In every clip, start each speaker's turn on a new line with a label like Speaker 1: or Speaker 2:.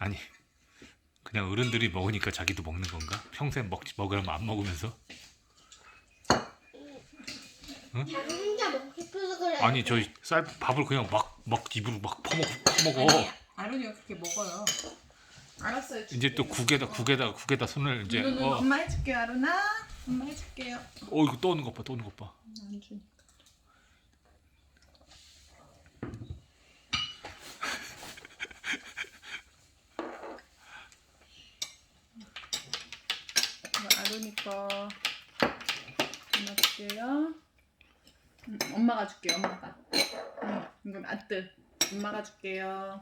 Speaker 1: 아니 그냥 어른들이 먹으니까 자기도 먹는 건가? 평생 먹지 먹으라면 안 먹으면서?
Speaker 2: 자기 혼자 먹고 싶어서 그래.
Speaker 1: 아니 저 쌀 밥을 그냥 막 막 입으로 막 퍼먹 퍼먹어.
Speaker 3: 아론이가 그렇게 먹어요. 알았어요.
Speaker 1: 이제 또 국에다 국에다 국에다 손을 이제
Speaker 3: 이거는
Speaker 1: 어,
Speaker 3: 엄마 해줄게요, 아론아. 엄마 해줄게요.
Speaker 1: 어 이거 떠오는 것 봐, 떠오는 것 봐.
Speaker 3: 안 줘. 이거 아론이 거 엄마 줄게요. 음, 엄마가 줄게요, 엄마가. 응, 이건 아뜨. 엄마가 줄게요.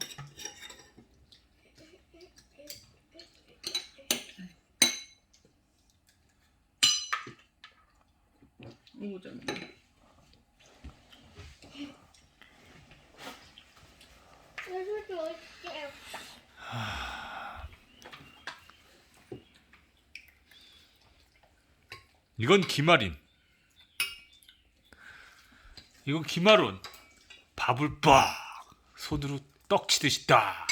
Speaker 3: 이거 좀.
Speaker 2: 좋을게요.
Speaker 1: 이건 김아린. 이건 김아론. 밥을 빡 손으로 떡 치듯이 딱.